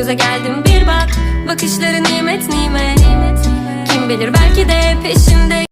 göze geldim bir bak. Bakışları nimet nimet. Kim bilir belki de peşinde